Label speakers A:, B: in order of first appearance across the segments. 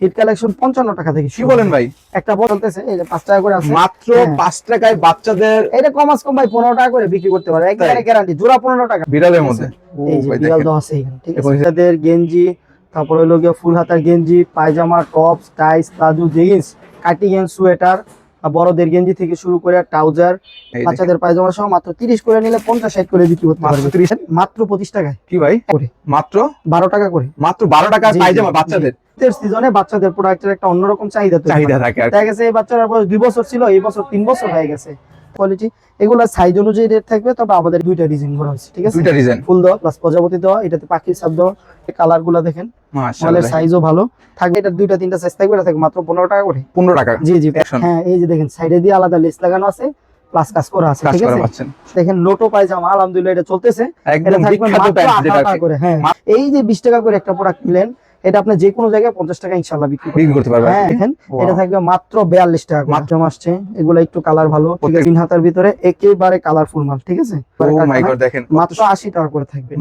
A: Hit collection পঞ্চান্ন টাকা থেকে
B: কি বলেন ভাই?
A: একটা বল চলতেছে এই যে টাকা করে আছে।
B: মাত্র
A: হ্যাঁ।
B: পাঁচ টাকায় বাচ্চাদের
A: এটা কম ভাই পনেরো টাকা করে বিক্রি করতে একবারে গ্যারান্টি জোড়া পনেরো টাকা।
B: বিড়ালের মধ্যে।
A: এই যে বিড়াল। আছে এখানে ঠিক আছে? গেঞ্জি তারপর হলো গিয়ে ফুল হাতার গেঞ্জি পায়জামা tops tights palazzo jeans cardigan sweater বড়দের গেঞ্জি থেকে শুরু করে ট্রাউজার বাচ্চাদের পায়জামা সহ মাত্র তিরিশ করে নিলে পঞ্চাশ ষাট করে বিক্রি করতে
B: মাত্র
A: পারবে।
B: 30
A: মাত্র পঁচিশ টাকায়।
B: কি ভাই?
A: করে।
B: মাত্র?
A: বারো টাকা করে।
B: মাত্র বারো টাকা
A: জি, জি,
B: পায়জামা বাচ্চাদের?
A: শীতের সিজনে বাচ্চাদের প্রোডাক্টের একটা অন্যরকম চাহিদা
B: চাহিদা থাকে
A: দেখা গেছে এই বাচ্চারা দুই বছর ছিল এই বছর তিন বছর হয়ে গেছে। কোয়ালিটি এগুলা সাইজ অনুযায়ী রেট থাকবে তবে আমাদের দুইটা ডিজাইন করা হয়েছে ঠিক আছে?
B: দুইটা ডিজাইন
A: ফুল দেওয়া প্লাস প্রজাপতি দেওয়া এটাতে পাখির সাপ দেওয়া কালারগুলা দেখেন। মালের সাইজও ভালো। থাকবে এটা দুইটা তিনটা সাইজ থাকবে এটা থাকবে মাত্র পনেরো টাকা করে।
B: 15 টাকা।
A: জি জি। হ্যাঁ এই যে দেখেন সাইডে দিয়ে আলাদা লেস লাগানো আছে প্লাস কাজ করা আছে ঠিক আছে? দেখেন লোটো পায়জামা আলহামদুলিল্লাহ এটা চলতেছে। এটা থাকবে মাত্র
B: প্যান্ট
A: 18
B: যেটা
A: টাকা করে হ্যাঁ। এই যে বিশ টাকা করে একটা প্রোডাক্ট নিলেন এটা আপনি যে কোনো জায়গায় পঞ্চাশ টাকা ইনশাল্লাহ বিক্রি করতে
B: পারবেন।
A: হ্যাঁ দেখেন এটা থাকবে মাত্র বিয়াল্লিশ টাকা।
B: মাত্র।
A: আসছে এগুলো একটু কালার ভালো। তিন হাতার ভিতরে একেবারে কালারফুল মাল ঠিক আছে?
B: দেখেন
A: মাত্র আশি টাকা করে থাকবে।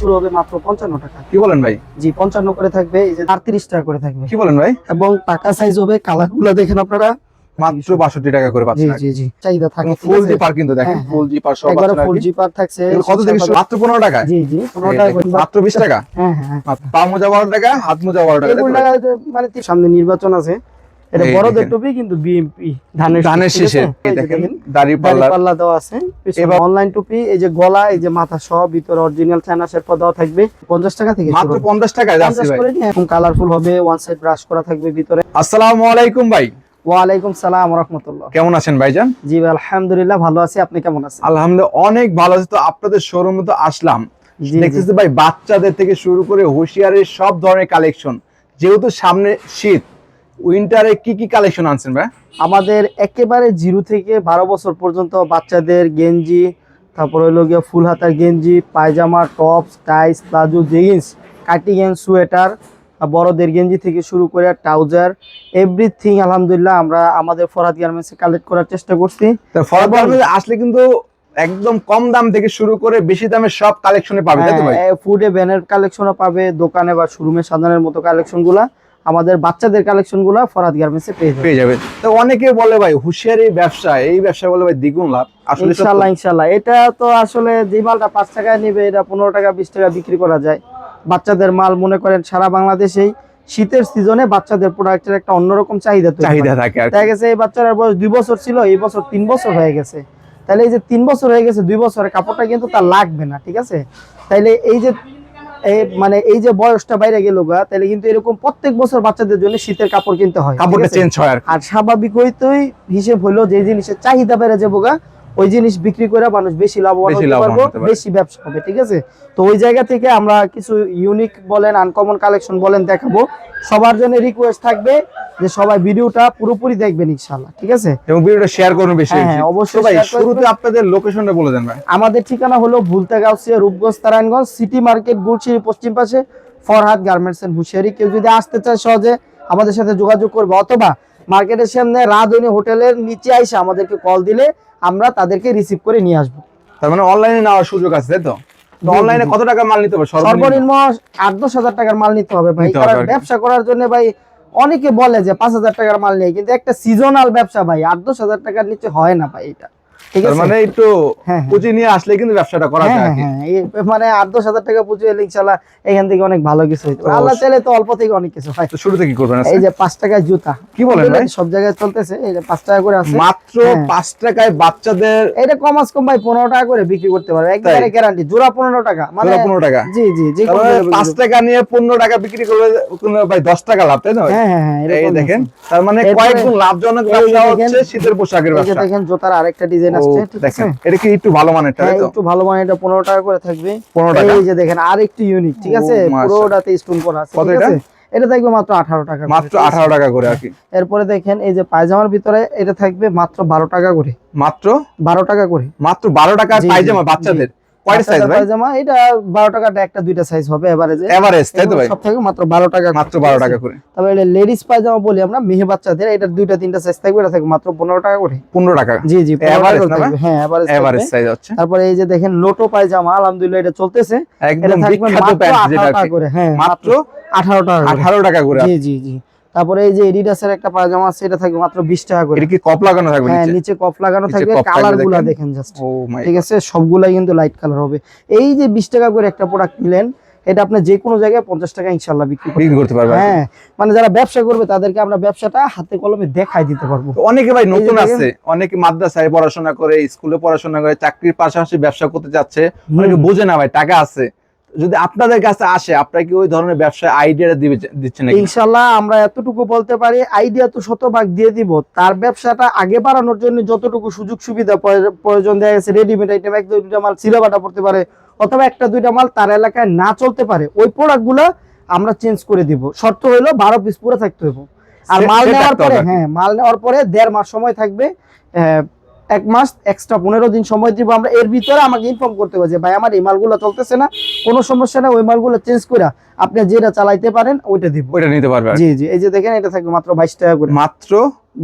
A: শুরু হবে মাত্র পঞ্চান্ন টাকা।
B: কি বলেন ভাই?
A: জি পঞ্চান্ন করে থাকবে এই যে আটত্রিশ টাকা করে থাকবে।
B: কি বলেন ভাই?
A: এবং টাকা সাইজ হবে কালারগুলা দেখেন আপনারা।
B: মাত্র 62 টাকা করে
A: জি
B: পাচ্ছেন
A: জি জি। চাহিদা থাকে
B: ফুল জিপার কিন্তু দেখেন
A: হ্যাঁ,
B: ফুল জিপার সব
A: একবারে
B: আছে
A: ফুল জিপার থাকছে
B: কত থেকে মাত্র 15 টাকা
A: জি জি পনেরো টাকা
B: মাত্র 20 টাকা?
A: হ্যাঁ হ্যাঁ হ্যাঁ।
B: পা মোজা 12 টাকা হাত মোজা 12 টাকা
A: মানে সামনে নির্বাচন আছে। এটা বড়দের। টুপি কিন্তু বিএমপি ধানের
B: ধানের
A: শীষ,
B: দেখেন দাড়ি পাল্লা
A: পাল্লা দেওয়া আছে।
B: এবার-
A: অনলাইন টুপি এই যে গলা এই যে মাথা সহ ভিতরে অরিজিনাল চায়না শেরপা দেওয়া থাকবে। পঞ্চাশ টাকা থেকে
B: মাত্র
A: শুরু।
B: 50 টাকায় যাচ্ছে ভাই।
A: এখন কালারফুল হবে ওয়ান সাইড ব্রাশ করা থাকবে ভিতরে।
B: আসসালামু আলাইকুম ভাই।
A: ওয়ালাইকুম সালাম রহমতুল্লাহ।
B: কেমন আছেন ভাইজান?
A: জি আলহামদুলিল্লাহ ভালো আছি। আপনি কেমন আছেন?
B: আলহামদুলিল্লাহ অনেক ভালো আছে। তো আপনাদের শোরুমে তো আসলাম। দেখতেছি ভাই বাচ্চাদের থেকে শুরু করে হুঁশিয়ারের সব ধরনের কালেকশন যেহেতু সামনে শীত উইন্টারে কি কি কালেকশন আনছেন ভাই?
A: আমাদের একেবারে জিরো থেকে বারো বছর পর্যন্ত বাচ্চাদের গেঞ্জি তারপর হইল গিয়ে ফুল হাতার গেঞ্জি পায়জামা tops tights palazzo jeans cardigan sweater বড়দের গেঞ্জি থেকে শুরু করে ট্রাউজার এভরিথিং আলহামদুলিল্লাহ আমরা আমাদের ফরাদ গার্মেন্টসে কালেক্ট করার চেষ্টা করছি।
B: ফরাদ গার্মেন্টস আসলে কিন্তু একদম কম দাম থেকে শুরু করে বেশি দামে সব কালেকশনে পাবে তাই তো ভাই?
A: ফুডে ব্যানের কালেকশনও পাবে দোকানে বা শোরুমে সাজানোর মতো কালেকশনগুলা আমাদের বাচ্চাদের কালেকশনগুলা ফরাদ গার্মেন্টসে পেয়ে
B: পেয়ে যাবে। তো অনেকে বলে ভাই হুঁশিয়ারি ব্যবসা এই ব্যবসা বলে ভাই দ্বিগুণ লাভ। আসলে সত্য।
A: ইনশাল্লাহ ইনশাল্লাহ এটা তো আসলে যে মালটা পাঁচ টাকায় নেবে এটা পনেরো টাকা বিশ টাকা বিক্রি করা যায়। বাচ্চাদের মাল মনে করেন সারা বাংলাদেশেই শীতের সিজনে বাচ্চাদের প্রোডাক্টের একটা অন্যরকম চাহিদা
B: চাহিদা থাকে
A: দেখা গেছে এই বাচ্চার বয়স দুই বছর ছিল এই বছর তিন বছর হয়ে গেছে। তাহলে এই যে তিন বছর হয়ে গেছে দুই বছরের কাপড়টা কিন্তু তার লাগবে না ঠিক আছে? তাইলে এই যে মানে এই যে বয়সটা বাইরে গেল গা তাহলে কিন্তু এরকম প্রত্যেক বছর বাচ্চাদের জন্য শীতের কাপড় কিনতে হয়
B: কাপড়টা চেঞ্জ হয়। আর
A: স্বাভাবিক হইতেই হিসেব হলো যে জিনিসের চাহিদা বেড়ে যাব গা ওই জিনিস বিক্রি করে মানুষ বেশি লাভবান হতে পারব। বেশি ব্যবসা হবে ঠিক আছে? তো ওই জায়গা থেকে আমরা কিছু ইউনিক বলেন আনকমন কালেকশন বলেন দেখাবো। সবার জন্য রিকোয়েস্ট থাকবে যে সবাই ভিডিওটা পুরোপুরি দেখবেন ইনশাআল্লাহ ঠিক আছে?
B: এবং ভিডিওটা শেয়ার করুন বেশি
A: হ্যাঁ, অবশ্যই
B: ভাই শুরুতে আপনাদের লোকেশনটা বলে দেন ভাই।
A: আমাদের ঠিকানা হলো ভুলতা গাউসিয়া রূপগঞ্জ নারায়ণগঞ্জ সিটি মার্কেট গুলশিরি পশ্চিম পাশে ফরহাদ গার্মেন্টস এন্ড হুশিয়ারি। কেউ যদি আসতে চায় সহজে আমাদের সাথে যোগাযোগ করবে অথবা মার্কেটের সামনে রাধুনি হোটেলের নিচে আইসে আমাদেরকে কল দিলে আমরা তাদেরকে রিসিভ করে নিয়ে আসব।
B: তার মানে অনলাইনে নেওয়ার সুযোগ আছে তাই তো? অনলাইনে কত টাকা মাল নিতে হবে সর্বনিম্ন?
A: আট দশ হাজার টাকার মাল নিতে হবে ভাই। কারণ ব্যবসা করার জন্য ভাই অনেকে বলে যে পাঁচ হাজার টাকার মাল নেই কিন্তু একটা সিজনাল ব্যবসা ভাই আট দশ হাজার টাকার নিচে হয় না ভাই এটা।
B: মানে একটু। পুঁজি নিয়ে আসলে কিন্তু ব্যবসাটা করা যায় আর কি।
A: এই মানে আট দশ হাজার টাকা পুঁজি এলে ইনশাল্লাহ এখান থেকে অনেক ভালো কিছু হইতে আল্লাহ চাইলে তো অল্প থেকে অনেক কিছু হয়।
B: তো শুরুতে করবেন
A: এই যে পাঁচ টাকায় জুতা।
B: কি বলেন ভাই?
A: সব জায়গায় চলতেছে এই যে পাঁচ টাকা করে আছে।
B: মাত্র। পাঁচ টাকায় বাচ্চাদের
A: এটা কম আজ কম ভাই পনেরো টাকা করে বিক্রি করতে পারবে। একবারে গ্যারান্টি জোড়া পনেরো টাকা। মানে
B: পনেরো টাকা?
A: জি জি
B: পাঁচ টাকা নিয়ে পনেরো টাকা বিক্রি ভাই দশ টাকা লাভ তাই না
A: হ্যাঁ হ্যাঁ হ্যাঁ
B: এই দেখেন তার মানে কয়েকগুণ লাভজনক ব্যবসা হচ্ছে শীতের পোশাকের
A: এই যে
B: ব্যবসা।
A: দেখেন জোতার আরেকটা ডিজাইন
B: দেখেন এটা কি একটু ভালো মানের
A: হ্যাঁ
B: তাই তো?
A: একটু ভালো এটা পনেরো টাকা করে থাকবে।
B: 15 টাকা?
A: এই যে দেখেন আর একটু ইউনিক ঠিক আছে?
B: ও, মাশাআল্লাহ।
A: পুরোটাতে স্টোন করা আছে ঠিক
B: এটা?
A: আছে? এটা থাকবে মাত্র আঠারো টাকা
B: মাত্র আঠারো টাকা করে আর কি।
A: এরপরে দেখেন এই যে পায়জামার ভিতরে এটা থাকবে মাত্র বারো টাকা করে।
B: মাত্র?
A: বারো টাকা করে।
B: মাত্র বারো টাকা পায়জামা বাচ্চাদের? কয়টা সাইজ ভাই?
A: পায়জামা এটা বারো টাকাটা একটা দুইটা সাইজ হবে এভারেজে
B: এভারেজ তাই তো ভাই?
A: সব থেকে মাত্র বারো টাকা
B: মাত্র
A: ঠিক
B: বারো
A: আছে?
B: টাকা করে।
A: তবে এটা লেডিস পায়জামা বলি আমরা মেয়ে বাচ্চাদের এটা দুইটা তিনটা সাইজ থাকবে এটা থাকবে মাত্র পনেরো টাকা করে।
B: পনেরো টাকা।
A: জি জি 15
B: না
A: হ্যাঁ average
B: এভারেজ সাইজ হচ্ছে।
A: তারপরে এই যে দেখেন লোটো পায়জামা আলহামদুলিল্লাহ এটা চলতেছে।
B: একদম বিখ্যাত প্যান্ট যেটা।
A: করে হ্যাঁ
B: মাত্র
A: আঠারো টাকা করে।
B: আঠারো টাকা করে।
A: জি জি জি। তারপরে এই যে এডিডাসের একটা পায়জামা আছে এটা থাকবে মাত্র বিশ টাকা করে।
B: এটা কি কপ লাগানো থাকবে
A: হ্যাঁ
B: নিচে?
A: কফ লাগানো থাকবে
B: কফ থাকবে
A: কালারগুলা
B: দেখেন।
A: জাস্ট
B: ও মাই
A: ঠিক আছে? সবগুলাই কিন্তু লাইট কালার হবে। এই যে বিশ টাকা করে একটা প্রোডাক্ট নিলেন এটা আপনি যে কোনো জায়গায় পঞ্চাশ টাকা ইনশাল্লাহ বিক্রি করতে
B: বিক্রি করতে পারবে
A: হ্যাঁ মানে যারা ব্যবসা করবে তাদেরকে আমরা ব্যবসাটা হাতে কলমে দেখাই দিতে পারব।
B: অনেকে ভাই নতুন আছে অনেকে মাদ্রাসায় পড়াশোনা করে স্কুলে পড়াশোনা করে চাকরির পাশাপাশি ব্যবসা করতে যাচ্ছে। অনেকে বোঝে না ভাই টাকা আছে। যদি আপনাদের কাছে আসে আপনারা কি ওই ধরনের ব্যবসা আইডিয়াটা দিবে দিচ্ছেন
A: ইনশাল্লাহ আমরা এতটুকু বলতে পারি আইডিয়া তো শতভাগ দিয়ে দিব। তার ব্যবসাটা আগে বাড়ানোর জন্য যতটুকু সুযোগ সুবিধা প্রয়োজন দেয়া গেছে রেডিমেড আইটেম এক দুইটা মাল সিলাবাটা পড়তে পারে অথবা একটা দুইটা মাল তার এলাকায় না চলতে পারে ওই প্রোডাক্ট আমরা চেঞ্জ করে দিব। শর্ত হইল বারো পিস পুরো থাকতে হবে আর মাল নেওয়ার পরে। হ্যাঁ মাল নেওয়ার পরে দেড় মাস সময় থাকবে আহ, এক মাস এক্সট্রা পনেরো দিন সময় দিব। আমরা এর ভিতরে আমাকে ইনফর্ম করতে হবে যে ভাই আমার এই মালগুলো চলতেছে না কোনো সমস্যা না ওই মালগুলো চেঞ্জ করে আপনি যেটা চালাইতে পারেন ওইটা দিব।
B: ওইটা নিতে পারবে আর কি।
A: জি জি এই যে দেখেন এটা থাকবে মাত্র বাইশ টাকা করে।
B: মাত্র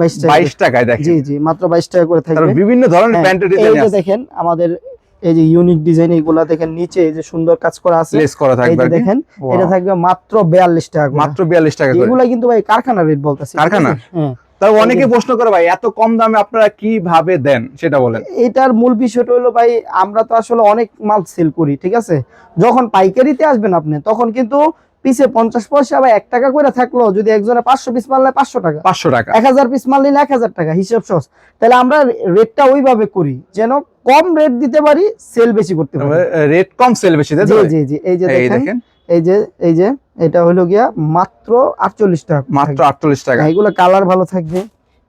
A: বাইশ টাকা।
B: টাকায় দেখেন।
A: জি জি মাত্র বাইশ টাকা করে থাকবে।
B: বিভিন্ন ধরনের প্যান্টের
A: এই যে দেখেন আমাদের এই যে ইউনিক ডিজাইন এইগুলা দেখেন নিচে এই যে সুন্দর কাজ করা আছে।
B: লেস করা থাকবে
A: দেখেন এটা থাকবে মাত্র বিয়াল্লিশ টাকা
B: মাত্র বিয়াল্লিশ টাকা করে।
A: এগুলা কিন্তু ভাই কারখানা রেট বলতেছি।
B: কারখানা?
A: হ্যাঁ।
B: তার অনেকে প্রশ্ন করে ভাই এত কম দামে আপনারা কীভাবে দেন? সেটা বলেন।
A: এটার মূল বিষয়টা হলো ভাই আমরা তো আসলে অনেক মাল সেল করি ঠিক আছে? যখন পাইকারিতে আসবেন আপনি তখন কিন্তু পিছে পঞ্চাশ পয়সা বা এক টাকা করে থাকল যদি একজনে পাঁচশো পিস মারলে পাঁচশো টাকা।
B: পাঁচশো টাকা।
A: এক হাজার পিস মাল নিলে এক হাজার টাকা হিসাব সহজ। তাহলে আমরা রেটটা ওইভাবে করি যেন কম রেট দিতে পারি সেল বেশি করতে পারি।
B: রেট কম সেল বেশি
A: জি জি জি এই যে দেখেন। এই যে এই যে এটা হলো গিয়া মাত্র আটচল্লিশ টাকা
B: মাত্র আটচল্লিশ টাকা।
A: হ্যাঁ, এগুলো কালার ভালো থাকবে।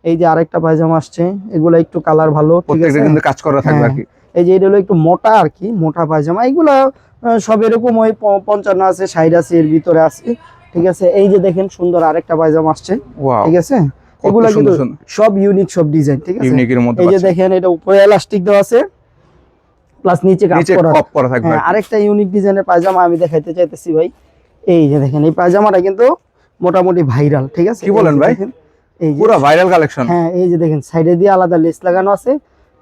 A: এই যে আরেকটা পায়জামা আসছে এগুলো একটু কালার ভালো
B: প্রত্যেকটা কিন্তু কাজ করা থাকবে আর
A: হ্যাঁ।
B: কি।
A: এই যে এটা হলো একটু মোটা আর কি মোটা পায়জামা। এগুলো সব এরকম ওই পঞ্চান্ন আছে ষাট আছে এর ভিতরে আছে ঠিক আছে? এই যে দেখেন সুন্দর আরেকটা পায়জামা আসছে ঠিক আছে? এগুলো কিন্তু সব ইউনিক সব ডিজাইন ঠিক আছে? এই যে দেখেন এটা উপরে এলাস্টিক দেওয়া আছে। প্লাস নিচে করা
B: কপ করা থাকবে
A: হ্যাঁ। আরেকটা ইউনিক ডিজাইনের পায়জামা আমি দেখাইতে চাইতেছি ভাই। এই যে দেখেন এই পায়জামাটা কিন্তু মোটামুটি ভাইরাল ঠিক আছে?
B: কি বলেন ভাই?
A: এই
B: পুরো ভাইরাল কালেকশন
A: হ্যাঁ এই যে দেখেন সাইডে দিয়ে আলাদা লেস লাগানো আছে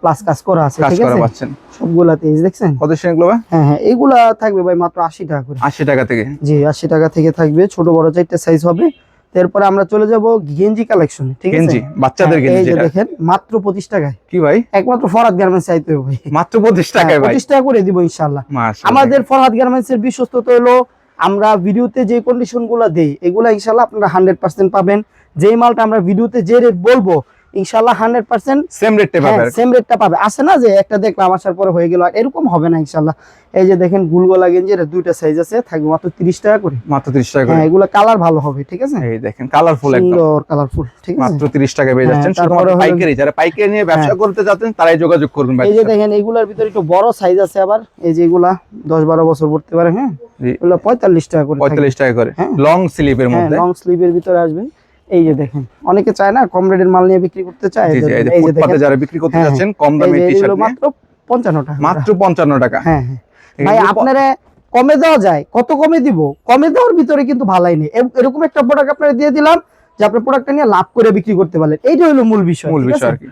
A: প্লাস কাজ করা আছে ঠিক আছে?
B: পাচ্ছেন।
A: সবগুলাতে এই দেখছেন?
B: কত সেগুলো ভাই?
A: হ্যাঁ হ্যাঁ এগুলা থাকবে ভাই মাত্র আশি টাকা করে।
B: আশি টাকা থেকে।
A: জি আশি টাকা থেকে থাকবে ছোট বড় চারটে সাইজ হবে। তারপরে আমরা চলে যাব গেঞ্জি কালেকশন ঠিক আছে?
B: গেঞ্জি বাচ্চাদের
A: হ্যাঁ, এই
B: গেঞ্জি
A: যে
B: যেটা।
A: দেখেন মাত্র পঁচিশ টাকায়।
B: কি ভাই?
A: একমাত্র ফরহাদ গার্মেন্টস চাইতে হবে। ভাই
B: মাত্র পঁচিশ টাকায় ভাই।
A: পঁচিশ টাকা করে দিব
B: ইনশাআল্লাহ।
A: আমাদের ফরহাদ গার্মেন্টস এর বিশ্বস্ততা হলো আমরা ভিডিওতে যে কন্ডিশনগুলো দেই এগুলা ইনশাআল্লাহ আপনারা হান্ড্রেড পার্সেন্ট পাবেন। যেই মালটা আমরা ভিডিওতে যে রেট বলব ইনশাল্লাহ হান্ড্রেড পার্সেন্ট
B: সেম রেটে পাবে আর কি।
A: সেম রেটটা পাবে। আছে না যে একটা দেখলাম আসার পরে হয়ে গেল এরকম হবে না ইনশাল্লাহ এই যে দেখেন গুলগোলা গেঞ্জির দুইটা সাইজ আছে থাকবে মাত্র তিরিশ টাকা করে।
B: মাত্র তিরিশ টাকা করে।
A: হ্যাঁ এগুলো কালার ভালো হবে ঠিক আছে?
B: এই দেখেন কালারফুল একদম।
A: সুন্দর কালারফুল ঠিক আছে?
B: মাত্র তিরিশ টাকা পেয়ে
A: হ্যাঁ,
B: যাচ্ছেন। শুধুমাত্র পাইকারি যারা পাইকারি নিয়ে ব্যবসা
A: হ্যাঁ।
B: করতে যাচ্ছেন তারাই যোগাযোগ করবেন ভাই
A: এই যে দেখেন এগুলার ভিতরে একটু বড় সাইজ আছে আবার। এই যে এগুলা দশ বারো বছর পড়তে পারে হ্যাঁ। এগুলো পঁয়তাল্লিশ টাকা করে থাকবে।
B: পঁয়তাল্লিশ টাকা করে।
A: হ্যাঁ।
B: লং স্লিপের
A: হ্যাঁ
B: মধ্যে।
A: লং স্লিভের ভিতরে আসবে। এই যে দেখেন অনেকে চায় না কম রেটের মাল নিয়ে বিক্রি করতে চায়
B: এই যে
A: দেখেন
B: যারা বিক্রি করতে
A: হ্যাঁ,
B: যাচ্ছেন কম দামে টি-শার্ট
A: মাত্র পঞ্চান্ন টাকা।
B: মাত্র পঞ্চান্ন টাকা।
A: হ্যাঁ হ্যাঁ। ভাই আপনারা কমে দেওয়া যায়। কত কমে দিব? কমে দেওয়ার ভিতরে কিন্তু ভালাই নেই। এরকম একটা প্রোডাক্ট আপনারা দিয়ে দিলাম যে আপনি প্রোডাক্টটা নিয়ে লাভ করে বিক্রি করতে পারলেন। এইটা হলো মূল বিষয়
B: মূল বিষয়? আর কি।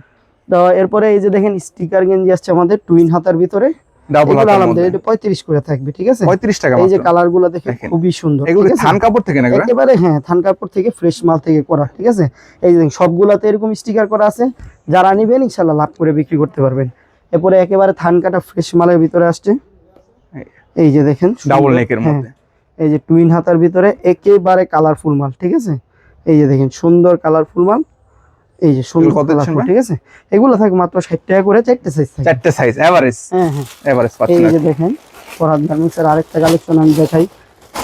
A: তো এরপরে এই যে দেখেন স্টিকার গেঞ্জি আসছে আমাদের টুইন হাতার ভিতরে।
B: ডাবল
A: এগুলো আলহামদুলিল্লাহ এটা পঁয়ত্রিশ করে থাকবে ঠিক আছে?
B: পঁয়ত্রিশ টাকা
A: এই যে কালারগুলো দেখে খুবই সুন্দর
B: এগুলো
A: ঠিক
B: কি
A: আছে?
B: থান কাপড় থেকে না
A: একেবারে হ্যাঁ থান কাপড় থেকে ফ্রেশ মাল থেকে করা ঠিক আছে? এই যে দেখেন, সবগুলাতে এরকম স্টিকার করা আছে। যারা নিবেন ইনশাল্লাহ লাভ করে বিক্রি করতে পারবেন। এরপরে একেবারে থান কাটা ফ্রেশ মালের ভিতরে আসছে। এই। যে দেখেন
B: ডাবল। নেকের
A: হ্যাঁ,
B: মধ্যে।
A: এই যে টুইন হাতার ভিতরে একেবারে কালারফুল মাল ঠিক আছে? এই যে দেখেন সুন্দর কালারফুল মাল। এই যে সুন্দর
B: কত
A: ঠিক আছে? এগুলো থাকে মাত্র ষাট টাকা করে চারটে সাইজ থাকে।
B: চারটে সাইজ এভারেজ
A: হ্যাঁ হ্যাঁ।
B: এভারেজ পাচ্ছেন আর
A: যে দেখেন ফরহাদ গার্মেন্টসের আরেকটা কালেকশন আমি দেখাই।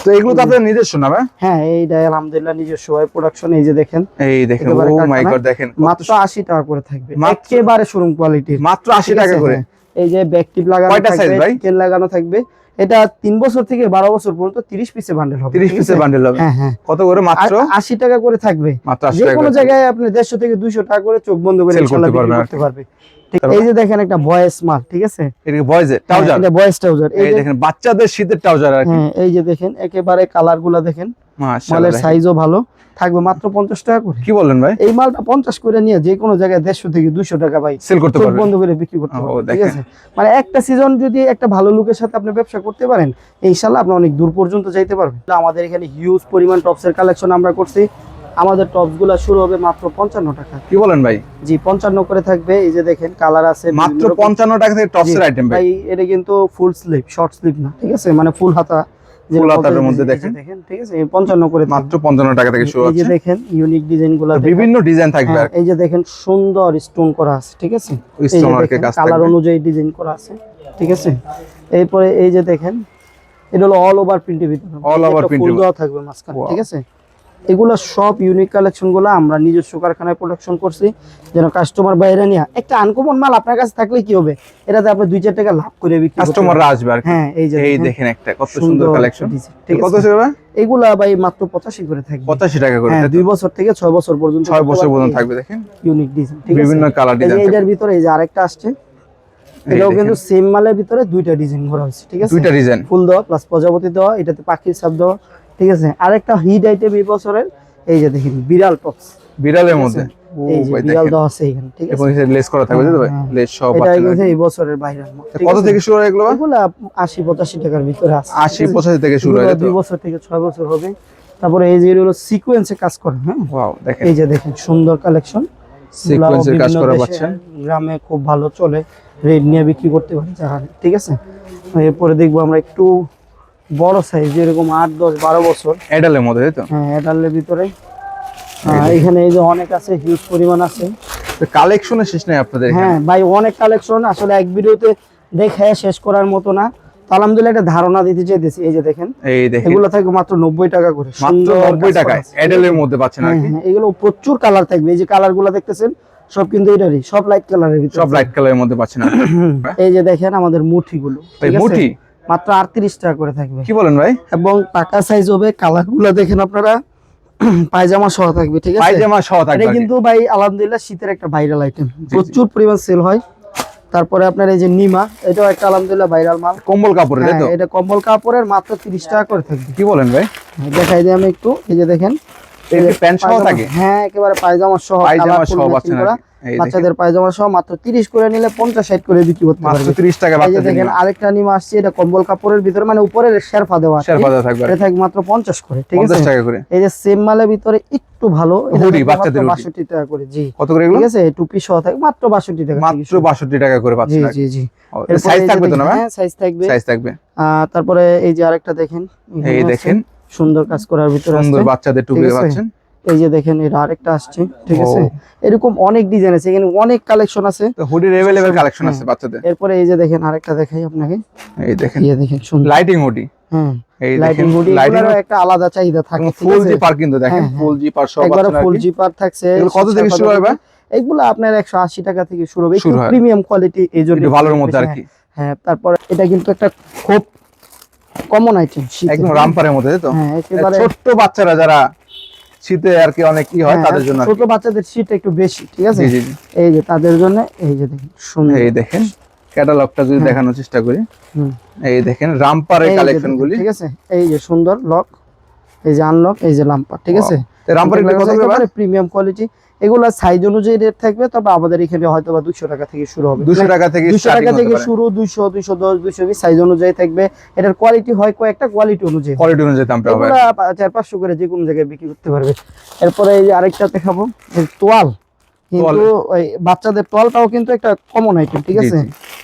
B: তো এগুলো তো আপনাদের নিজস্ব না?
A: হ্যাঁ এইটা আলহামদুলিল্লাহ নিজস্ব প্রোডাকশন এই যে দেখেন।
B: এই দেখেন ও মাই গড দেখেন
A: মাত্র আশি টাকা করে থাকবে। একেবারে শোরুম কোয়ালিটির
B: মাত্র আশি টাকা করে।
A: এই যে ব্যাকটিভ লাগানো থাকবে? তেল লাগানো থাকবে। এটা তিন বছর থেকে বারো বছর পর্যন্ত তিরিশ পিসে বান্ডেল হবে
B: তিরিশ
A: পিসে
B: পিসের বান্ডেল হবে।
A: হ্যাঁ হ্যাঁ।
B: কত করে মাত্র?
A: আশি টাকা করে থাকবে। যে কোনো জায়গায় আপনি দেড়শো থেকে দুইশো টাকা করে চোখ বন্ধ করে
B: করতে
A: পারবে? এই যে দেখেন একটা বয়েস মাল ঠিক আছে?
B: এটা বয়েজে ট্রাউজার
A: হ্যাঁ, এই
B: দেখেন বাচ্চাদের শীতের ট্রাউজার আর
A: এই যে দেখেন একেবারে কালারগুলা দেখেন। মালের সাইজও ভালো। থাকবে মাত্র পঞ্চাশ টাকা করে।
B: কি বললেন ভাই?
A: এই মালটা পঞ্চাশ করে নিয়ে যে কোনো জায়গায় দেড়শো থেকে দুশো টাকা ভাই
B: সেল করতে
A: চোখ
B: পারবেন
A: বন্ধ করে বিক্রি করতে পারবেন ঠিক আছে? মানে একটা সিজন যদি একটা ভালো লোকের সাথে আপনি ব্যবসা করতে পারেন ইনশাল্লাহ আপনি অনেক দূর পর্যন্ত যাইতে পারবেন। আমাদের এখানে হিউজ পরিমাণ টপসের কালেকশন আমরা করছি। আমাদের টপসগুলা শুরু হবে মাত্র পঞ্চান্ন টাকা।
B: কি বলেন ভাই?
A: জি পঞ্চান্ন করে থাকবে। এই যে দেখেন কালার আছে
B: মাত্র পঞ্চান্ন টাকা থেকে টপসের আইটেম ভাই।
A: ভাই এটা কিন্তু ফুল স্লিপ শর্ট স্লিপ না ঠিক আছে? মানে ফুল হাতা। বলতে
B: মধ্যে দেখেন।
A: দেখেন ঠিক আছে? পঞ্চান্ন করে
B: মাত্র পঞ্চান্ন টাকা থেকে শুরু
A: এই যে দেখেন ইউনিক
B: ডিজাইনগুলা বিভিন্ন ডিজাইন থাকবে
A: হ্যাঁ, এই যে দেখেন সুন্দর স্টোন করা আছে ঠিক আছে?
B: স্টোন ওয়ার্কের কাজ
A: কালার অনুযায়ী ডিজাইন করা আছে ঠিক আছে? এরপরে এই যে দেখেন এটা হলো অল ওভার প্রিন্টের ভিতরে।
B: Over print
A: দেওয়া থাকবে মাঝখানে ঠিক আছে? এগুলো সব ইউনিক কালেকশনগুলো আমরা নিজস্ব কারখানায় প্রোডাকশন করছি। যেন কাস্টমার বাইরে নিয়ে। একটা আনকমন মাল আপনার কাছে থাকলে কি হবে? এটাতে আপনি দুই চার টাকা লাভ করে বিক্রি
B: কাস্টমাররা আসবে আর
A: হ্যাঁ এই যে
B: এই
A: দেখেন,
B: একটা কত সুন্দর কালেকশন
A: ঠিক
B: কত ভাই?
A: এগুলা ভাই মাত্র পঁচাশি করে থাকবে।
B: পঁচাশি টাকা করে
A: হ্যাঁ? দুই বছর থেকে ছয় বছর পর্যন্ত
B: ছয় বছর পর্যন্ত থাকবে দেখেন।
A: ইউনিক ডিজাইন ঠিক আছে?
B: বিভিন্ন কালার ডিজাইন
A: এটার ভিতরে এই যে আরেকটা আসছে এটাও কিন্তু সেম মালের ভিতরে দুইটা ডিজাইন করা হয়েছে ঠিক আছে?
B: দুইটা ডিজাইন
A: ফুল দেওয়া প্লাস প্রজাপতি দেওয়া এটাতে পাখির ছাপ দেওয়া ঠিক আছে? আরেকটা হিট আইটেম এই বছরের এই যে দেখেন বিড়াল টপস
B: বিড়ালের মধ্যে?
A: হ্যাঁ,
B: কত থেকে শুরু হয় এগুলো?
A: আশি পঁচাশি টাকার ভিতরে
B: আশি পঁচাশি থেকে শুরু হয়
A: এগুলা
B: তাই তো?
A: দুই বছর থেকে ছয় বছর হবে। তারপরে এই যে হলো সিকোয়েন্সে কাজ করে হ্যাঁ? এই যে দেখেন সুন্দর কালেকশন
B: সিকোয়েন্সের কাজ করা পাচ্ছেন
A: গ্রামে খুব ভালো চলে। রেড নিয়ে বিক্রি করতে পারি ঠিক আছে? এরপরে দেখব আমরা একটু বড় সাইজ যেরকম আট দশ বারো বছর।
B: এডালের মধ্যে তাই তো?
A: হ্যাঁ এটালের ভিতরে। এখানে এই যে অনেক আছে হিউজ পরিমাণ আছে।
B: কালেকশনের শেষ নেই আপনাদের
A: হ্যাঁ ভাই অনেক কালেকশন আসলে এক ভিডিওতে দেখে শেষ করার মতো না। আলহামদুলিল্লাহ একটা ধারণা দিতে চাইতেছি এই যে দেখেন।
B: এই দেখেন।
A: এগুলো থাকবে মাত্র নব্বই টাকা করে
B: মাত্র টাকায়। মধ্যে পাচ্ছেন আর
A: হ্যাঁ,
B: কি?
A: হ্যাঁ, এগুলো প্রচুর কালার থাকবে এই যে কালারগুলো দেখতেছেন সব কিন্তু এটারই সব লাইট কালারের ভিতরে
B: সব লাইট কালারের মধ্যে পাচ্ছেন
A: এই যে দেখেন আমাদের মুঠি গুলো
B: মুঠি?
A: মাত্র আটত্রিশ টাকা করে থাকবে।
B: কি বলেন ভাই?
A: এবং টাকা সাইজ হবে কালারগুলো দেখেন আপনারা পায়জামা সহ থাকবে ঠিক আছে?
B: পায়জামা সহ থাকবে
A: এটা কিন্তু ভাই আলহামদুলিল্লাহ শীতের একটা ভাইরাল আইটেম প্রচুর পরিমাণ সেল হয়। তারপরে আপনার এই যে নিমা এটাও একটা আলহামদুলিল্লাহ ভাইরাল মাল।
B: কম্বল কাপড় তাই
A: হ্যাঁ,
B: তো
A: এটা কম্বল কাপড়ের মাত্র তিরিশ টাকা করে থাকবে।
B: কি বলেন ভাই?
A: দেখাই দিই আমি একটু এই যে দেখেন।
B: কি প্যান্ট সহ থাকে?
A: হ্যাঁ একেবারে পায়জামা সহ
B: পায়জামা সহ
A: বাচ্চাদের পায়জামা সহ মাত্র তিরিশ করে নিলে পঞ্চাশ ষাট করে বিক্রি করতে পারবে
B: মাত্র
A: পারবে।
B: 30 টাকা বাচ্চাদের
A: দেখেন। আরেকটা নিমা আসছে এটা কম্বল কাপড়ের ভিতরে মানে উপরের শেরফা দেওয়া আছে।
B: শেরপা দেওয়া থাকবে
A: এটা থাকবে মাত্র পঞ্চাশ করে ঠিক আছে?
B: 50 টাকা করে।
A: এই যে সেম মালের ভিতরে একটু ভালো
B: হুডি, বাচ্চাদের হুডি।
A: 62 টাকা করে জি।
B: কত করে এগুলো?
A: ঠিক আছে টুপি সহ থাকবে মাত্র বাষট্টি টাকা থেকে
B: মাত্র
A: শুরু।
B: বাষট্টি টাকা করে
A: জি
B: পাচ্ছেন আর
A: জি জি।
B: ও, সাইজ থাকবে তো না
A: হ্যাঁ সাইজ থাকবে।
B: সাইজ থাকবে।
A: আহ, তারপরে এই যে আরেকটা দেখেন
B: এই দেখেন।
A: সুন্দর কাজ করার ভিতরে
B: সুন্দর বাচ্চাদের টুপি পাচ্ছেন।
A: এই যে দেখেন এটা আরেকটা আসছে ঠিক আছে
B: ও।
A: এরকম অনেক ডিজাইন আছে এখানে অনেক কালেকশন আছে
B: তো হুডির अवेलेबल কালেকশন আছে
A: হ্যাঁ।
B: বাচ্চাদের
A: এরপরে এই যে দেখেন আরেকটা দেখাই আপনাকে
B: এই দেখেন
A: এই যে দেখেন সুন্দর
B: লাইটিং হুডি
A: হ্যাঁ
B: এই
A: লাইটিং
B: দেখেন
A: হুডি
B: লাইটিং
A: এগুলোরও একটা আলাদা চাহিদা থাকে ঠিক
B: ফুল
A: আছে?
B: জিপার কিন্তু দেখেন
A: হ্যাঁ, হ্যাঁ।
B: ফুল জিপার সব
A: একবারে
B: পাচ্ছেন আর
A: ফুল
B: কি।
A: জিপার থাকছে
B: এগুলো কত থেকে শুরু হয় ভাই?
A: এগুলো আপনার একশো আশি টাকা থেকে শুরু হবে
B: শুরু হয়।
A: প্রিমিয়াম কোয়ালিটি এই জন্য
B: একটু ভালোর মধ্যে আর কি
A: হ্যাঁ তারপরে এটা কিন্তু একটা খুব কমন আইটেম
B: একদম রামপারের মধ্যে তাই তো
A: হ্যাঁ একেবারে
B: ছোট্ট বাচ্চারা যারা শীতে আর কি অনেক কি হয়
A: হ্যাঁ,
B: তাদের জন্য
A: ছোট বাচ্চাদের শীত একটু বেশি ঠিক আছে। এই যে তাদের জন্য এই যে দেখেন সুন্দর।
B: এই দেখেন ক্যাটালগটা যদি দেখানোর চেষ্টা করি। এই দেখেন রামপারের কালেকশন গুলি
A: ঠিক আছে? এই যে সুন্দর লক এই যে আনলক এই যে লাম্পার ঠিক আছে?
B: রামপারের কত
A: প্রিমিয়াম কোয়ালিটি এগুলা সাইজ অনুযায়ী রেট থাকবে তবে আমাদের এখানে হয়তো বা দুশো টাকা থেকে শুরু হবে।
B: 200 টাকা থেকে
A: দুশো টাকা থেকে শুরু দুইশো দুইশো দশ দুইশো বিশ সাইজ অনুযায়ী থাকবে। এটার কোয়ালিটি হয় কয়েকটা কোয়ালিটি অনুযায়ী।
B: কোয়ালিটি অনুযায়ী দামটা হবে।
A: চার পাঁচশো করে যে কোনো জায়গায় বিক্রি করতে পারবে। এরপরে এই যে আরেকটা দেখাবো তোয়াল। কিন্তু ওই বাচ্চাদের তোয়ালটাও কিন্তু একটা কমন আইটেম ঠিক আছে?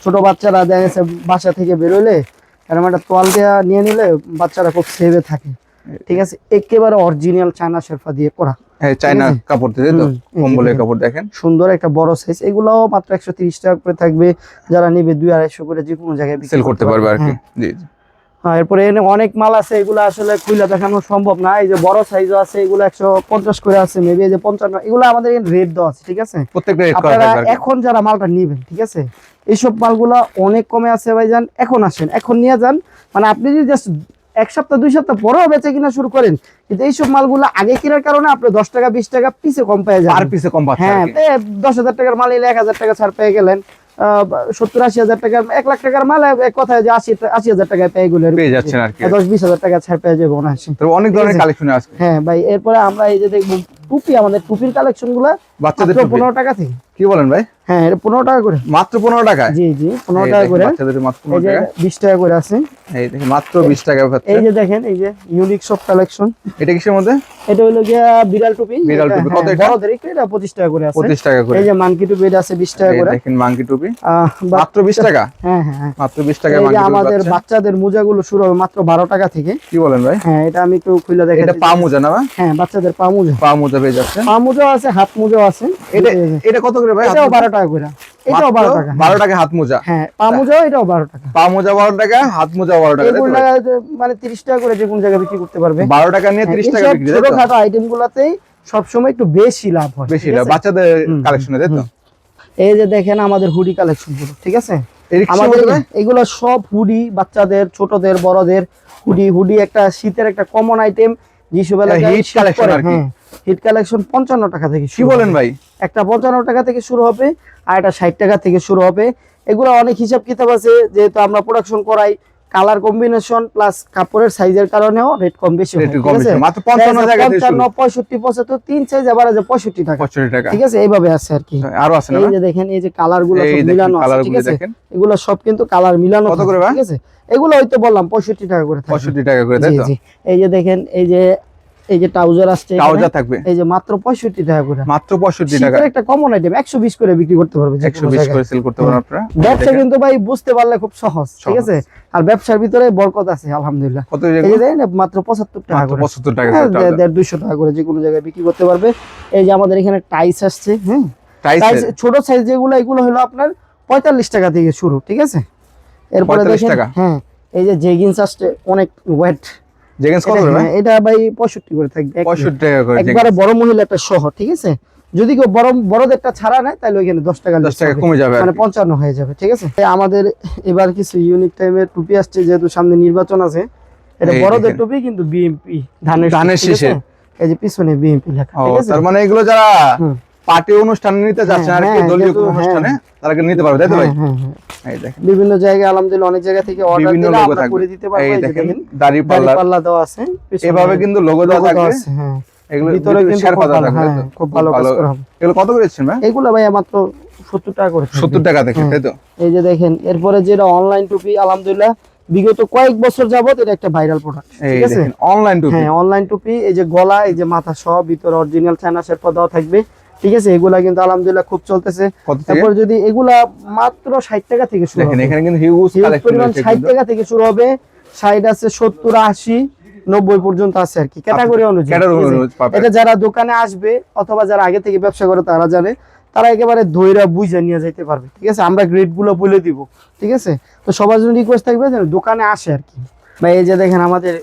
A: ছোট বাচ্চারা দেখা গেছে বাসা থেকে বেরোলে এরকম একটা তোয়াল দেওয়া নিয়ে নিলে বাচ্চারা খুব সেভে থাকে। ঠিক আছে? একেবারে অরিজিনাল চায়না শেরফা দিয়ে করা।
B: হ্যাঁ চাইনা কাপড় দিয়ে তো? কম্বলের কাপড় দেখেন।
A: সুন্দর একটা বড় সাইজ এগুলাও মাত্র একশো তিরিশ টাকা করে থাকবে। যারা নিবে দুই আড়াইশো করে যে কোনো জায়গায়
B: সেল করতে পারবে। আর কি।
A: হ্যাঁ।
B: জি
A: হ্যাঁ এরপরে এনে অনেক মাল আছে এগুলো আসলে খুলে দেখানো সম্ভব না। এই যে বড় সাইজও আছে এগুলো একশো পঞ্চাশ করে আছে মেবি এই যে পঞ্চান্ন এগুলো আমাদের রেট দেওয়া আছে ঠিক আছে? আপনারা। এখন যারা মালটা নিবেন ঠিক আছে? এইসব মালগুলা অনেক কমে আছে ভাইজান। এখন আসেন এখন নিয়ে যান। মানে আপনি যদি জাস্ট এক সপ্তাহ দুই সপ্তাহ পরেও বেচে কিনা শুরু করেন। কিন্তু এইসব মালগুলো আগে কেনার কারণে আপনি দশ টাকা বিশ টাকা পিসে কম পেয়ে
B: আর
A: পিসে
B: পিছে কম পায়
A: হ্যাঁ
B: আর
A: দশ হাজার টাকার মাল এলে এক হাজার টাকা ছাড় পেয়ে গেলেন। সত্তর আশি হাজার টাকার এক লাখ টাকার মাল এক কথায় যে আশি আশি হাজার টাকায় পেয়ে গেলে
B: পেয়ে যাচ্ছেন আর কি।
A: দশ বিশ হাজার টাকা ছাড় পেয়ে যাবে
B: অনেক ধরনের কালেকশন আছে।
A: হ্যাঁ ভাই এরপরে আমরা এই যে দেখব টুপি আমাদের টুপির কালেকশনগুলা
B: বাচ্চাদের
A: পনেরো টাকা থেকে
B: কি বলেন ভাই?
A: হ্যাঁ এটা পনেরো টাকা করে।
B: মাত্র পনেরো টাকায়?
A: জি জি পনেরো টাকা করে।
B: বাচ্চাদের মাত্র পনেরো টাকা
A: বিশ টাকা করে আছে।
B: এই দেখেন মাত্র বিশ টাকা
A: এই যে দেখেন এই যে ইউনিক সব কালেকশন
B: এটা কিসের মধ্যে?
A: এটা হলো গিয়া বিড়াল টুপি।
B: বিড়াল টুপি,
A: হ্যাঁ,
B: কত এটা?
A: বড়দের এটা পঁচিশ টাকা করে আছে।
B: পঁচিশ টাকা করে।
A: এই যে মানকি টুপি এটা আছে বিশ টাকা করে।
B: দেখেন মাঙ্কি টুপি। মাত্র বিশ টাকা?
A: হ্যাঁ হ্যাঁ হ্যাঁ।
B: মাত্র বিশ টাকা
A: যে আমাদের। বাচ্চাদের মোজাগুলো শুরু হবে মাত্র বারো টাকা থেকে।
B: কি বলেন ভাই?
A: হ্যাঁ এটা আমি একটু খুলে দেখেন
B: এটা পা মোজা না
A: হ্যাঁ বাচ্চাদের পা মোজা।
B: পা মোজা। পেয়ে যাচ্ছে
A: পা মোজাও আছে হাত মোজাও আছে।
B: এটা এটা কত করে ভাই
A: এটাও বারো টাকা করে। এটাও বারো টাকা
B: বারো টাকা হাত মোজা
A: হ্যাঁ পা মোজাও এটাও বারো টাকা।
B: পা মোজা বারো টাকা হাত মোজা বারো টাকা
A: এগুলো মানে তিরিশ টাকা করে যে কোনো জায়গায় বিক্রি করতে পারবে।
B: বারো টাকা নিয়ে তিরিশ টাকা বিক্রি?
A: ছোটখাটো সবসময় একটু বেশি লাভ হয়
B: বেশি
A: আছে?
B: বাচ্চাদের কালেকশনে তাই তো?
A: এই যে দেখেন আমাদের হুডি কালেকশনগুলো ঠিক আছে? আমাদের এগুলো সব হুডি বাচ্চাদের ছোটদের বড়দের হুডি হুডি একটা শীতের একটা কমন আইটেম যিশু বেলা
B: হ্যাঁ, hit collection আর কি।
A: হিট কালেকশন পঞ্চান্ন টাকা থেকে
B: কি বলেন ভাই?
A: একটা পঞ্চান্ন টাকা থেকে শুরু হবে আর একটা ষাট টাকা থেকে শুরু হবে। এগুলো অনেক হিসাব কিতাব আছে যেহেতু আমরা প্রোডাকশন করাই কালার কম্বিনেশন প্লাস কাপড়ের সাইজের কারণেও রেট কম বেশি
B: Rate
A: ঠিক আছে?
B: বেশি। মাত্র 55 টাকা থেকে শুরু।
A: 55 65 75 তিন সাইজ আবার আছে
B: পঁয়ষট্টি টাকা।
A: ঠিক আছে? এইভাবে আছে আর কি।
B: আরও আছে
A: এই যে দেখেন এই যে
B: কালারগুলো
A: মিলানো আছে ঠিক আছে? এগুলো সব কিন্তু কালার মিলানো? ঠিক আছে? এগুলো হয়তো বললাম 65 টাকা করে
B: পঁয়ষট্টি টাকা করে
A: এই যে দেখেন এই যে এই যে ট্রাউজার আসছে
B: ট্রাউজার থাকবে।
A: এই যে মাত্র 65 টাকা করে।
B: মাত্র পঁয়ষট্টি টাকা।
A: শীতের একটা কমন আইটেম 120 করে বিক্রি করতে পারবে যে
B: একশো
A: কোনো
B: বিশ
A: জায়গায়।
B: করে সেল করতে পারেন আপনারা।
A: ব্যবসা কিন্তু ভাই বুঝতে পারলে খুব সহজ ঠিক আছে? আর ব্যবসার ভিতরে বরকত আছে আলহামদুলিল্লাহ।
B: কত
A: এই যে? দেখেন মাত্র 75 টাকা করে।
B: পঁচাত্তর টাকা
A: হ্যাঁ,
B: করে
A: দেড়
B: ট্রাউজার।
A: দেড় দুইশো টাকা করে যে কোনো জায়গায় বিক্রি করতে পারবে। এই যে আমাদের এখানে টাইস আসছে হ্যাঁ? টাইস ছোট সাইজ যেগুলো এগুলো হলো আপনার পঁয়তাল্লিশ টাকা থেকে শুরু ঠিক আছে? এরপরে
B: 45
A: দেখেন? হ্যাঁ এই যে জেগিন্স আসছে অনেক ওয়েট
B: জেগেন্স কত করে
A: এটা ভাই পঁয়ষট্টি করে থাকবে এক
B: পঁয়ষট্টি টাকা করে
A: একবারে বড় মহিলা একটা শহ ঠিক আছে? যদি কেউ বড় বড়দেরটা ছাড়া নেয় তাহলে ওইখানে দশ টাকা
B: কমে যাবে
A: মানে
B: কি।
A: পঞ্চান্ন হয়ে যাবে ঠিক আছে? আমাদের এবার কিছু ইউনিক টাইমের টুপি আসছে যেহেতু সামনে নির্বাচন আছে। এটা বড়দের টুপি কিন্তু বিএমপি ধানের
B: ধানের
A: শীষ,
B: শীষের।
A: এই যে পিছনে বিএমপি লেখা
B: ও,
A: ঠিক আছে?
B: তার মানে এগুলো যারা। পার্টি অনুষ্ঠানে নিতে যাচ্ছে আর কি
A: হ্যাঁ,
B: দলীয় কোনো অনুষ্ঠানে তারা নিতে পারবে তাই তো ভাই?
A: হ্যাঁ, হ্যাঁ, হ্যাঁ।
B: এই দেখেন।
A: বিভিন্ন জায়গায় আলহামদুলিল্লাহ অনেক জায়গা থেকে অর্ডার দিলে আমরা করে দিতে পারব।
B: এই দেখেন দাড়ি পাল্লা।
A: পাল্লা দেওয়া আছে
B: এভাবে কিন্তু লোগো দেওয়া থাকবে।
A: হ্যাঁ।
B: এগুলো
A: ভিতরে কিন্তু
B: থাকবে
A: হ্যাঁ? খুব ভালো কাজ করা হবে।
B: এগুলো কত ভাই?
A: এইগুলো ভাইয়া মাত্র সত্তর টাকা করে থাকবে।
B: সত্তর টাকা থেকে তাই তো?
A: এই যে দেখেন এরপরে যেটা অনলাইন টুপি আলহামদুলিল্লাহ বিগত কয়েক বছর যাবত এটা একটা ভাইরাল প্রোডাক্ট ঠিক আছে?
B: অনলাইন টুপি।
A: হ্যাঁ অনলাইন টুপি এই যে গলা এই যে মাথা সহ ভিতরে অরিজিনাল চায়না শেরপা দেওয়া থাকবে। ঠিক আছে এগুলা কিন্তু আলহামদুলিল্লাহ খুব চলতেছে। তারপর যদি এগুলা মাত্র ষাট টাকা থেকে শুরু হবে।
B: এখানে কিন্তু হিউজ কালেকশন
A: পরিমাণ ষাট টাকা থেকে শুরু হবে। ষাট আছে সত্তর আশি নব্বই পর্যন্ত আছে আর কি ক্যাটাগরি অনুযায়ী। এটা যারা দোকানে আসবে অথবা যারা আগে থেকে ব্যবসা করে তারা জানে তারা একেবারে ধৈরা বুঝে নিয়ে যাইতে পারবে ঠিক আছে? আমরা গ্রেডগুলো বলে দিব ঠিক আছে? তো সবার জন্য রিকোয়েস্ট থাকবে যেন দোকানে আসে আর কি। ভাই এই যে দেখেন আমাদের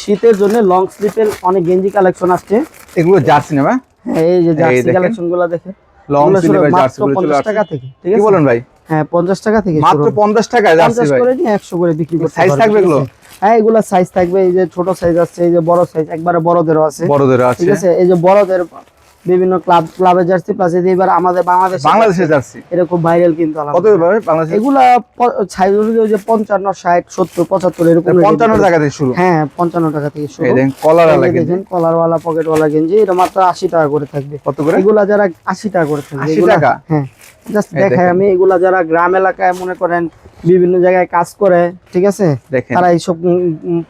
A: শীতের জন্য লং স্লিপের অনেক গেঞ্জি কালেকশন আসছে।
B: এগুলো জার্সি না ভাই?
A: এই যে জার্সি কালেকশনগুলো দেখেন।
B: লং স্লিভের জার্সি গুলো
A: 50 টাকা থেকে ঠিক
B: কি
A: আছে?
B: বলেন ভাই?
A: হ্যাঁ পঞ্চাশ টাকা থেকে
B: মাত্র
A: হবে।
B: পঞ্চাশ টাকা জার্সি ভাই।
A: 50 করে নিয়ে একশো করে বিক্রি করতে সাইজ
B: থাকবে এগুলো?
A: হ্যাঁ এগুলা সাইজ থাকবে এই যে ছোট সাইজ আছে এই যে বড় সাইজ একবারে বড়দেরও আছে
B: বড়দের আছে।
A: ঠিক আছে? এই যে বড়দের বিভিন্ন ক্লাব ক্লাবের জার্সি প্লাস যে এবার আমাদের বাংলাদেশ
B: বাংলাদেশের জার্সি
A: এটা খুব ভাইরাল কিন্তু
B: কত বাংলাদেশে
A: এগুলা সাইজ অনুযায়ী যে পঞ্চান্ন ষাট সত্তর পঁচাত্তর এরকম rate এ
B: পঞ্চান্ন
A: বিক্রি
B: টাকা থেকে শুরু।
A: হ্যাঁ পঞ্চান্ন টাকা থেকে শুরু।
B: দেখেন কলার
A: এই দেখেন
B: কলার
A: দেখেন কলারওয়ালা পকেটওয়ালা গেঞ্জি এটা মাত্র আশি টাকা করে থাকবে।
B: কত করে?
A: এগুলা যারা আশি টাকা করে থাকবে
B: 80 টাকা?
A: হ্যাঁ। জাস্ট দেখাই আমি এগুলা যারা গ্রাম এলাকায় মনে করেন বিভিন্ন জায়গায় কাজ করে ঠিক আছে? তারা এইসব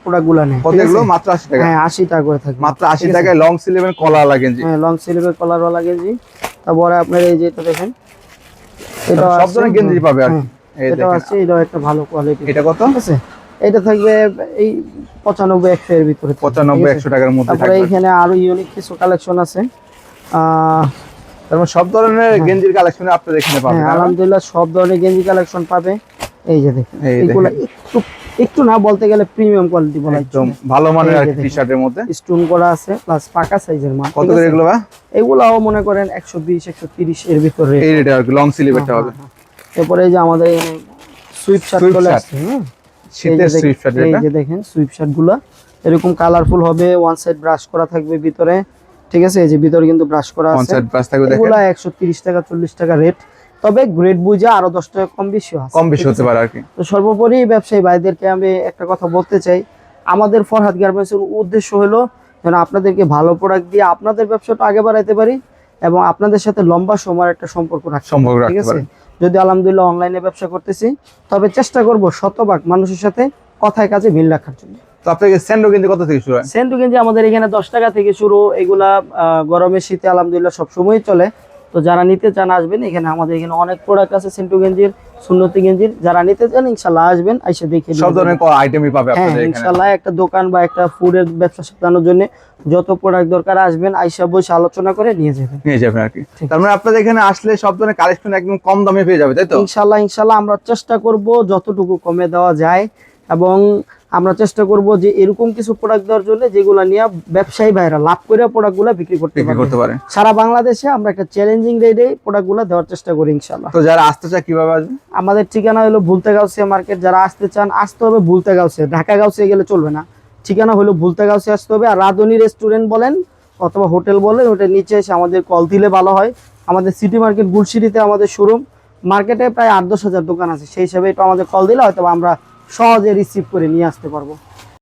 A: প্রোডাক্টগুলা নেয়
B: কত এগুলো মাত্র আশি টাকা।
A: হ্যাঁ আশি টাকা করে থাকে।
B: মাত্র আশি
A: ঠিক আছে?
B: টাকায় লং স্লিভের কলা লাগেন জি
A: হ্যাঁ লং স্লিভের কলারওয়ালা গেঞ্জি তারপরে আপনার এই যে এটা দেখেন এটা
B: সব ধরনের গেঞ্জি পাবে আর
A: এটা আছে এটাও একটা ভালো কোয়ালিটি
B: এটা কত?
A: আছে? এটা থাকবে এই পঁচানব্বই একশো এর ভিতরে থাকবে,
B: পঁচানব্বই
A: ঠিক আছে?
B: একশো টাকার মধ্যে
A: তারপরে
B: থাকবে।
A: এইখানে আরও ইউনিক কিছু কালেকশন আছে। আহ
B: সব ধরনের গেঞ্জির কালেকশন আপনারা এখানে পাবেন
A: হ্যাঁ? আলহামদুলিল্লাহ সব ধরনের গেঞ্জি কালেকশন পাবে। এই যে দেখেন
B: এই
A: এগুলো একটু একটু না বলতে গেলে প্রিমিয়াম কোয়ালিটি বলা
B: একদম ভালো মানের আর টি-শার্টের মধ্যে।
A: স্টোন করা আছে প্লাস পাকা সাইজের মাল
B: কত করে এগুলো বা?
A: এগুলাও মনে করেন একশো বিশ একশো তিরিশ এর ভিতরে।
B: এই রেটে আর লং একটা হবে।
A: এরপরে এই যে আমাদের সুইপ শার্ট চলে। আসছে হ্যাঁ?
B: শীতের
A: যে
B: সুইফট
A: এই যে দেখেন সুইপ শার্টগুলা। এরকম কালারফুল হবে ওয়ান সাইড ব্রাশ করা থাকবে ভিতরে। ঠিক আছে? এই যে ভিতরে কিন্তু ব্রাশ করা আছে।
B: কনসার্ট প্রাইস থাকবে দেখেন।
A: এগুলা একশো তিরিশ টাকা চল্লিশ টাকা রেট তবে গ্রেড বুঝে আরও দশ টাকা কম বেশি আছে।
B: কম বেশি হতে পারে আর কি।
A: তো সর্বোপরি ব্যবসায়ী ভাইদেরকে আমি একটা কথা বলতে চাই। আমাদের ফরহাদ গার্মেন্টস এর উদ্দেশ্য হলো যেন আপনাদেরকে ভালো প্রোডাক্ট দিয়ে আপনাদের ব্যবসাটা আগে বাড়াইতে পারি এবং আপনাদের সাথে লম্বা সময়ের একটা সম্পর্ক রাখতে পারি,
B: সম্পর্ক
A: ঠিক আছে? যদি আলহামদুলিল্লাহ অনলাইনে ব্যবসা করতেছি তবে চেষ্টা করব শতভাগ মানুষের সাথে কথায় কাজে মিল রাখার জন্য।
B: তো আপনাকে স্যান্ডো কত থেকে শুরু হয়?
A: সেন্টু গেঞ্জি আমাদের এখানে দশ টাকা থেকে শুরু এগুলা গরমে শীতে আলহামদুলিল্লাহ সবসময় চলে। তো যারা নিতে চান আসবেন এখানে আমাদের এখানে অনেক প্রোডাক্ট আছে সেন্টু গেঞ্জির সুন্নতি গেঞ্জির। যারা নিতে চান ইনশাল্লাহ আসবেন এসে দেখে
B: সব ধরনের আইটেমই পাবে
A: হ্যাঁ ইনশাল্লাহ একটা দোকান বা একটা ফুডের ব্যবসা সাজানোর জন্য যত প্রোডাক্ট দরকার আসবেন আইসা বসে আলোচনা করে নিয়ে যাবেন।
B: নিয়ে যাবেন আর কি। তার মানে আপনাদের এখানে আসলে সব ধরনের কালেকশন একদম কম দামে পেয়ে যাবে তাই তো?
A: ইনশাল্লাহ ইনশাল্লাহ আমরা চেষ্টা করব যতটুকু কমে দেওয়া যায় এবং আমরা চেষ্টা করব যে এরকম কিছু প্রোডাক্ট দেওয়ার জন্য যেগুলো নিয়ে ব্যবসায়ী ভাইরা লাভ করে প্রোডাক্টগুলো বিক্রি করতে
B: পারেন
A: সারা বাংলাদেশে আমরা একটা চ্যালেঞ্জিং রেটে প্রোডাক্টগুলো দেওয়ার চেষ্টা করি ইনশাল্লাহ
B: তো যারা আসতে চায় কীভাবে আসবে?
A: আমাদের ঠিকানা হলো ভুলতে গাউসিয়া মার্কেট। যারা আসতে চান আসতে হবে ভুলতে গাউসিয়া ঢাকা গাউসিয়া গেলে চলবে না। ঠিকানা হলো ভুলতে গাউসিয়া আসতে হবে। আর রাধুনী রেস্টুরেন্ট বলেন অথবা হোটেল বলেন ওটার নিচে এসে আমাদের কল দিলে ভালো হয়। আমাদের সিটি মার্কেট গুলশিটিতে আমাদের শোরুম মার্কেটে প্রায় আট দশ হাজার দোকান আছে। সেই হিসাবে এটা আমাদের কল দিলে হয়তো আমরা সহজে রিসিভ করে নিয়ে আসতে পারব।